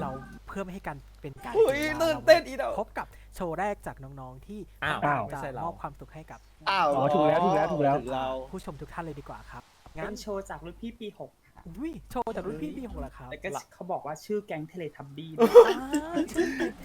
เราเพื่อไม่ให้การเป็นการอุ้ยสีวลาตื่นเต้นอีดอกพบกับโชว์แรกจากน้องๆที่อ้าวต้องการไม่จะใช่เรามอบความสุขให้กับอ้าวอ๋อถูกแล้วถูกแล้วถูกแล้วถึงเราผู้ชมทุกท่านเลยดีกว่าครับเป็งั้นนโชว์จากรุ่นพี่ปีหกค่ะ อุ้ยโชว์จากรุ่นพี่ปีหกแล้วครับแล้วก็เขาบอกว่าชื่อแก๊งเทเลทับบี้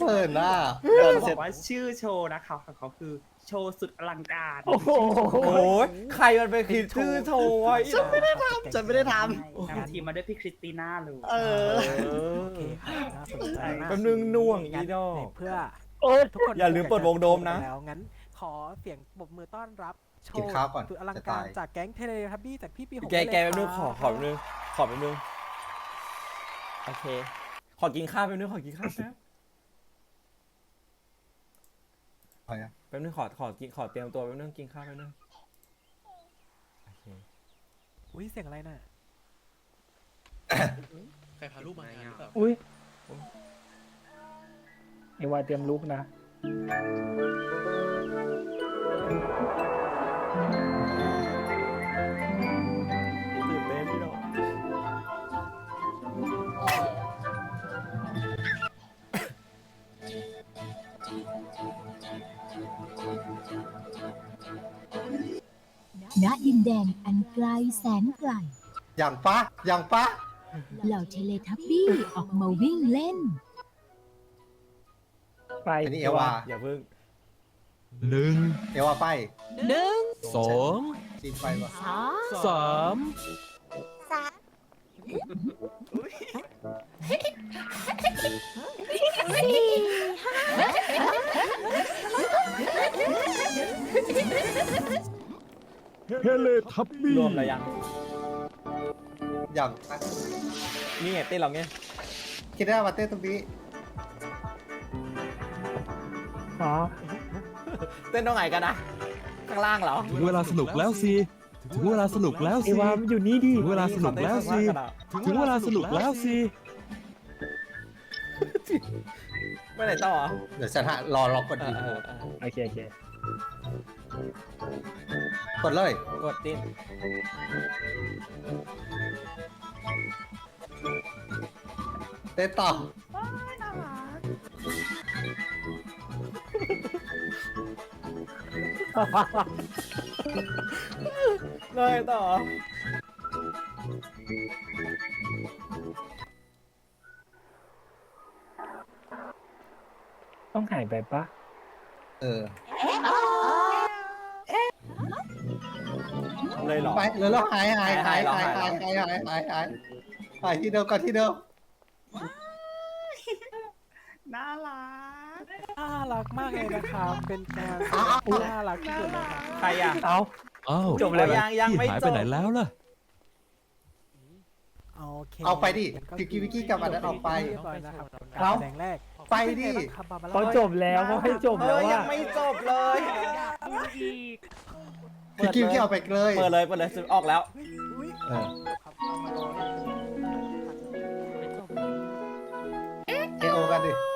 เปิดหน้าเขาบเสร็อจกว่าชื่อโชว์นะคะของเขาคือโชว์สุดอลังการโอ้โหโอ้ยใครมันไปคิดชื่อโชว์ไว้ฉันไม่ได้ทฉันไม่ได้ทนำทีมมาด้วยพี่คริสติน่าลูำเออโอเคครับน่าสนใจมากแป๊บนึงน่วงอีงั้นดอกเพื่อโอ้ยทุกคนอย่าลืมเปิดวงโดมนะแล้วงั้นขอเสียงปรบมือต้อนรับ โชกินว์ข้าวก่อนสุดอลังจะการตายจากแก๊งเทเลทับบี้จากพี่ปีหกแกแกได้แป๊บเลยนึงขอรับขอแป๊บนึงขอแป๊บนึงโอเค ขอกินข้าวแป๊บนึงขอกินข้าวแป๊บไปอะแป๊บนึงขอขอกินขอเตรียมตัวแป๊บนึงกินข้าวแป๊บนึงโอเคอุ้ยเสียงอะไรน่ะใครพาลูกมางานหรือเปล่าอุ้ยไอวาเตรียมลุกนะ ตื่นเต้นพี่ดอกณดินแดนอันไกลแสนไกล อย่างปะอย่างปะเหล่าเทเลทับบี้ออกมาวิ่งเล่น ไปอันนี้เอวาอย่าเพิ่งหนึ่งเอวาไป สองจีนไปวะสามเฮเลทับบี้รวมแล้วยังอย่างปะนี่ไงเต้นเราไงคิดได้มาเต้นตรงนี้อ๋อเต้นตรงไหนกันนะ ข้างล่างเหรอถึงเวลาสนุกแล้วสิถึงเวลาสนุกแล้วไอสิวามันอยู่นี่ดิถึงเวลาสนุกแล้วสิถึงเวลาสนุกแล้วสิไปไหนต่ออะเดี๋ยวฉันหารอรอกดเออีอกเออเออโอเคโอเคกดเลยกดติ้นเต้นต่อ เลยต่อ ต้องหายไปปะเออเลยเหรอ ไปแล้วแล้วหายหายหายหายหาหายยหายหายหายหายหายที่เดิมก่อนที่เดิม น่ารักน่า รักมากเลยนะครับ เป็นการแสดงที่น่ารักที่สุดเลยครับใครอะ เอา อ้าวจบเลยไหมยังยังไม่พี่หายจไปบ ไหนแล้วล่ะ โอเคเอาไปดิงั้นวิกกี้วิกกี้กับอันนั้นออกไปเรียบร้อยนะครับเอาการแสดงแรกไปดิ เป็นไงบ้างครับบาบาร่าเขาจบแล้วเขาให้จบเอแล้วอยัว่ะงไม่จบเลยวิกกี้วิกกี้เอาไปเลย เปิดเลยเปิดเลยออกแล้วอุ๊ยเออครับเ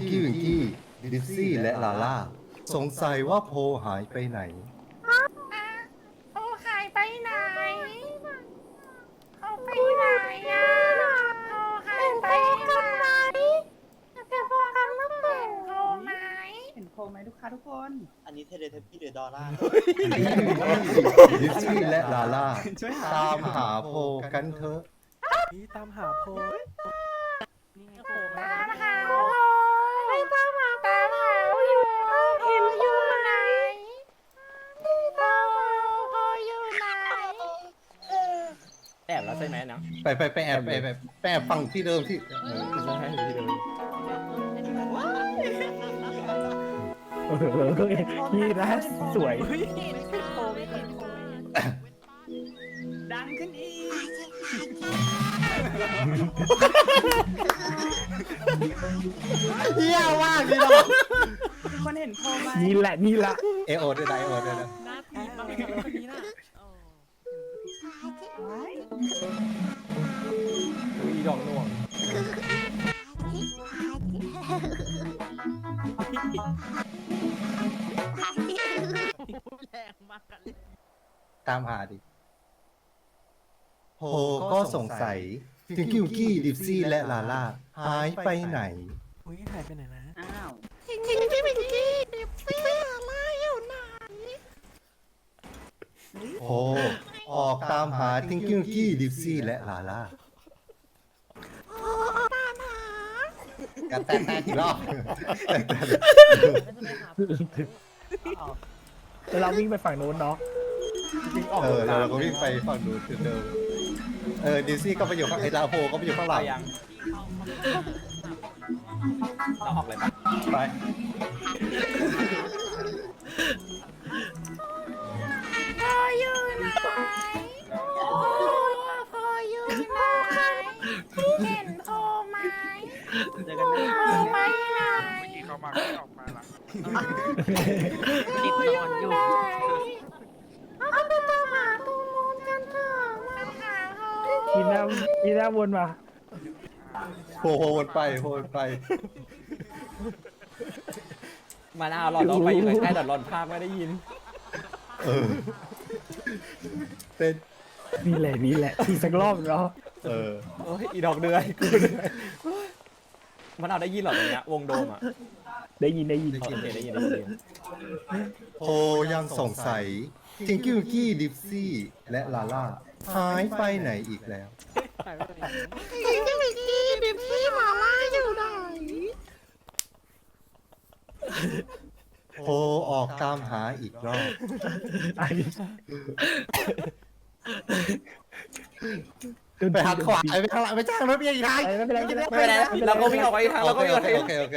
กกี้วิกกี้ดิฟซี่และลาล่า สงสัยว่าโพหายไปไหน คะทุกคน อันนี้เทเลเทพีหรือดอลลาร์ ลิซี่และดอล่า ช่วยหาตามหาโพกันเถอะ นี่ตามหาโพตามหาไม่ต้องมาตามหาอยู่เห็นอยู่ไหนไม่มาพออยู่ไหนแอบแล้วใช่ไหมเนาะไปไปไปแอบไปแอไปแอบฟังที่เดิมที่เออคือใช่ที่เดิม เออนี่นะสวยดังขึ้นอีกเฮี้ยว่ากนี่เนาะคนเห็นโพลไหมนี่แหละนี่ละเอโอด้วยนะเอโอด้วยนะหน้าผีมากเลย ตามหาดิโฮก็สงสัย ถึงกิวกี้ดิฟซี่และลาล่าหายไปไหน อุ้ยหายไปไหนนะอ้าวจริงจริงที่เป็นที่ดิบซี่อะไรอยู่ไหนโฮออกตามหาทิงกิวกี้ดิฟซี่และลาล่าโอ้ตามหากันแต่แต่อีกรอบแล้วเราวิ่งไปฝั่งโน้นเนาะ จริงออกเออแล้วตามเราก็วิ่งไปฝั่งนู้นจุดเดิมเออดิฟซี่ก็ไปอยู่ข้างไอ้ลาโฮก็ไปอยู่ข้างหลัไปงยังเราออกเลยปะไปพออยู่ไหนโอ้พออยู่ไหนที่เห็นโพไหมเจอกันนะพอไปไหนเขามาไม่ออกมาละติดนอนอยู่ เอาไปตามหาตรงนู้นกันเถอะมาหาเขา ที หน้าทีหน้าวนมาโฮโฮวนไปโฮวนไป มาหน้าหลอดเราไปอยู่ใกล้ๆหลอดหลอนภาพไม่ได้ยิน เออเต้นนี่แหละนี่แหละอีกสักรอบเนาะเออ โอ้ยอีดอกเดือยกูเหนื่อยมันเอาได้ยินเหรอตรงเนี้ยวงโดมอะได้ยินได้ยินโอเคได้ยินได้ยินโฮยังสงสัยทิงกิวกี้ดิฟซี่ และลาล่าหายไปไหนอีกแล้ว หายไปไหนจริงที่เป็นที่ดิบซี่มาล่าอยู่ไหนโฮออกตามหาอีกรอบ ไปหักขวาไปข้างหลังไปจ้างรถเมียอีกทางไอ้ไม่เป็นไรไม่เป็นไรไม่เป็นไรนะเราก็วิ่งออกไปอีกทางเราก็วิ่งออกไปโออีกเคทางโอเค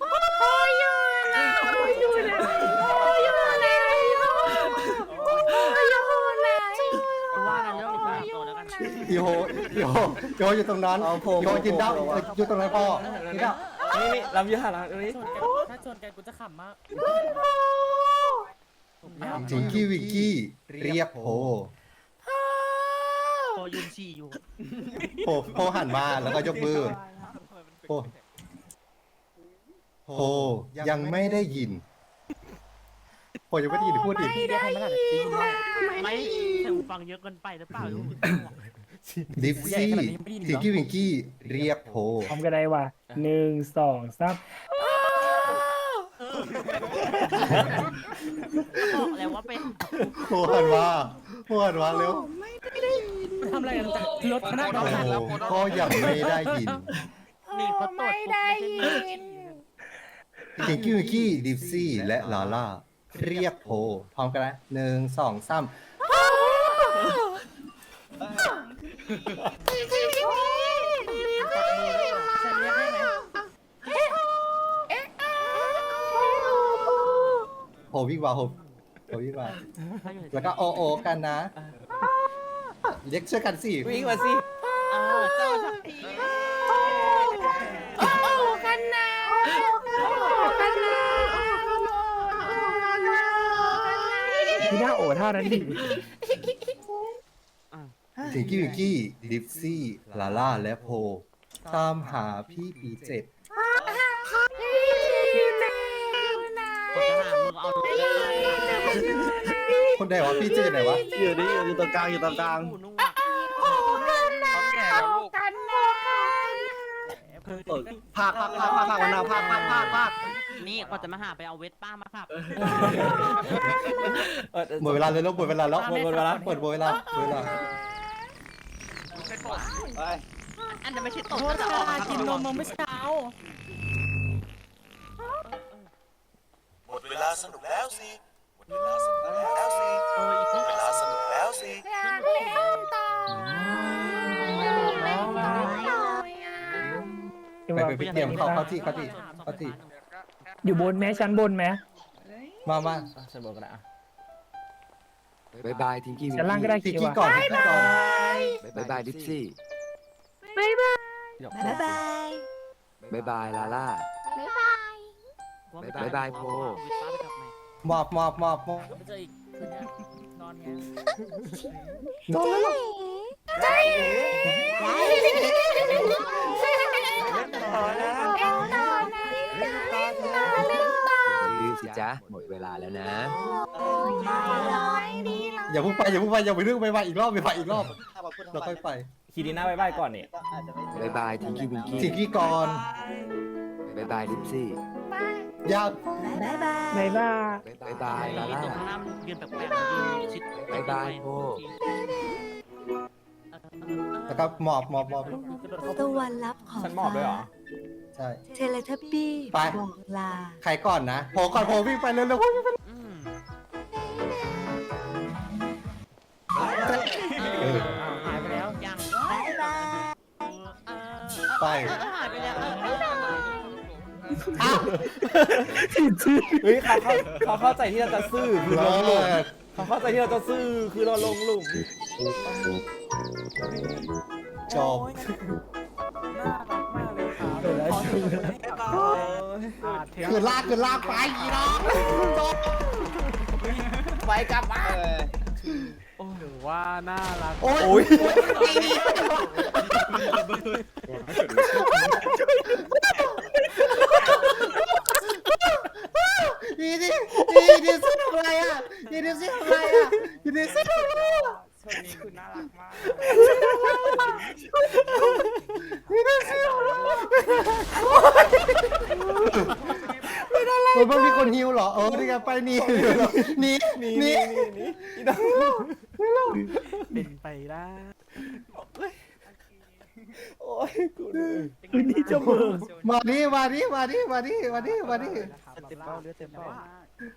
พออยู่นพออยู่ไหนพออยู่ไหนพออยู่ไหน ว่ากันเรื่องอีกแล้วโตแล้วกัน อีโฮอีโฮอีโฮอยู่ตรงนั้นอีโฮกินดาวอยู่ตรงนั้นพ่อกินดาวนี่นี่เราอยู่ห่างตรงนี้ถ้าชนกันกูจะขำมากทิงกี้วิกกี้เรียกโฮโตยืนฉี่อยู่โฮโฮหันมาแล้วก็ยกมือโฮโฮยังไม่ได้ยินโฮยังไม่ได้ยินพูดอีกเรียกให้มันอาจจะได้ยินได้ไม่แต่หูฟังเยอะเกินไปหรือเปล่าลูก ดิฟซี่ทิงกี้วิกกี้เรียกโฮพร้อมกันได้ว่ะหนึ่งสองสามบอกแล้วว่าเป็นโฮหันมาโฮหันมาเร็วทำอะไรกันจากรถคณะโอ้โหก็ยังไม่ได้ยินนี่เขาตรวจไม่ได้ยินทิงกี้วิกกี้ดิฟซี่และลาล่าเรียกโฮพร้อมกันนะหนึ่งสองสาม จริงที่เป็นที่ดิบซี่หมาล่าเอ๊ะเอ๊ะโฮวิ่งมาโฮโฮวิ่งมาแล้วก็โอโอกันนะ เรียกช่วยกันสิวิ่งมาสิเออเจ้าสักทีโอโอกันนะโอ้กันนะโอ้กันนะทีหน้าโอท่านั้นดิ ทิงกี้วิกกี้ดิฟซี่ลาล่าและโพ ตามหาพี่ปีเจ็ดพี่เจ็บนะกดจะหามึงเอาเลยคนใดวะพี่เจ็ดไหนวะอยู่นี่อยู่ตรงกลางอยู่ตรงกลางนู่นโอ้กันนะโอ้กันนะภาคภาคภาคภาคภาควันนาภาคภาคภาคภาคนี่ก็จะมาหาไปเอาเวสป้ามาขับเออหมดเวลาเลยแล้วหมดเวลาแล้วหมดเวลาหมดเวลาหมดเวลา ไปปดไปอันนั้นไม่ใช่ตดโทษจะออกค่ะกินนมมาเมื่อเช้า หมดเวลาสนุกแล้วสิ หมดเวลาสนุกแล้วสิหมดเวลาสนุกแล้วสิ อยากเล่ต่ออยากเล่นออะไปไปเตรียมเข้าเข้าที่เข้าที่เข้าที่ อยู่บนไหมชั้นบนไหมมามาฉันบอกกันนะ บายบายทิงกี้ชั้นล่างก็ได้ทิกคิวกี้อะ ก่อนทิกกี้ก่อนบายบายดิปซี่บ๊ายบายเดี๋ยวบ๊ายบายบายบายลาล่า บ๊ายบายบายบายโพมอบมอบมอบมอบใจดื้อสิ จ๊ะ หมดเวลาแล้วนะ อย่าเพิ่งไปอย่าเพิ่งไปอย่าไปเรื่องไปไปอีกรอบไปไปอีกรอบเราค่อยไปคีดีน่าบายบายก่อนนี่บายบายทิงกี้วิงกี้ทิกกี้ก่อนบายบายดิปซี่อยาบ๊ายบายไหนบ้าบายบายลาล่าบายบายโพแล้วก็หมอบหมอบหมอบ ตะวันรับของฉันมอบด้วยเหรอ ใช่ เทเลทับบี้ไป บอกลา ใครก่อนนะโผล่ก่อนโผล่วิ่งไปเร็วเร็ววิ่งไปเออหายไปแล้วยังบ๊ายบายไปหายไปแล้วอ้าวเฮ้ยเขาเข้าเขาเข้าใจที่เราจะซื่อคือเลิเราลงหลุมศเขาเข้าใจที่เราจะซื่อคือเราลงหลุมจบ น่า ดี๋ยวแล้วขอเสียงปรบมือให้กับอ่าเทปคือลากคือลากไปอีน้องจบไปกลับมาถือว่าน่ารัก โอ้ยโอ้ยดีดิดีดิสิทำอะไรอะดีดิสิทำอะไรอะดีดิสิทำอะไรอะ ชนนี้คือน่ารักมาก ดีดิสิทำอะไรเฮ้ยมันมีคนฮิวเหรอ เออนี่ไงไปนี่ นี่นี่นี่นี่นี่นี่อีดอกเป็นไปได้โอ้ยกูเหนื่อยคืนนี้จะเบิกมาดิมาดิมาดิมาดิมาดิมาดิเต็มเป้าเลือดเต็มเป้า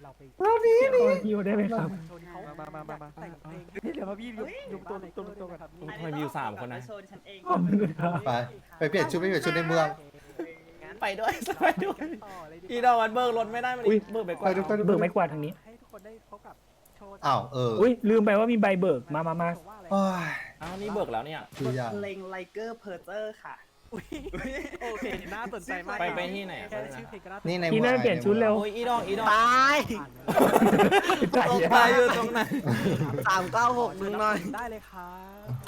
เราไปมาดิขอคิวได้ไหมครับชนเขามามามามาแต่งเพลงเดี๋ยวมาพี่ยุบยุบตัวตัวตัวกันครับทำไมมีอยู่สามคนนะโซนฉันเองขอบคุณครับไปไปเปลี่ยนชุดไปเปลี่ยนชุดในเมืองไปด้วยไปด้วยต่อเลยดีอีดอกมันเบิกรถไม่ได้มันเบิกไปก่อไปนดูไปดูเบิกไม้กวาดทางนี้ให้ทุก คนได้พบกับโชว์อ้าวเอออุ้ยลืมไปว่ามีใบเบิก มามามาว่าอะไรโอ้ยอ้าวนี่เบิกแล้วเนี่ย คืออย่างเลงไลเกอร์เพอร์เจอร์ค่ะโอเคน่าสนใจมากไปไปที่ไหนอะ แค่ชื่อเพลงก็น่าสนใจนี่ในพี่เมืองน่าเปลี่ยนชุดเร็วโอ้ยอีดอกอีดอกตายใจตกเย็นตายอยู่ตรงไหน สามเก้าหกหนึ่งหน่อย ได้เลยครับ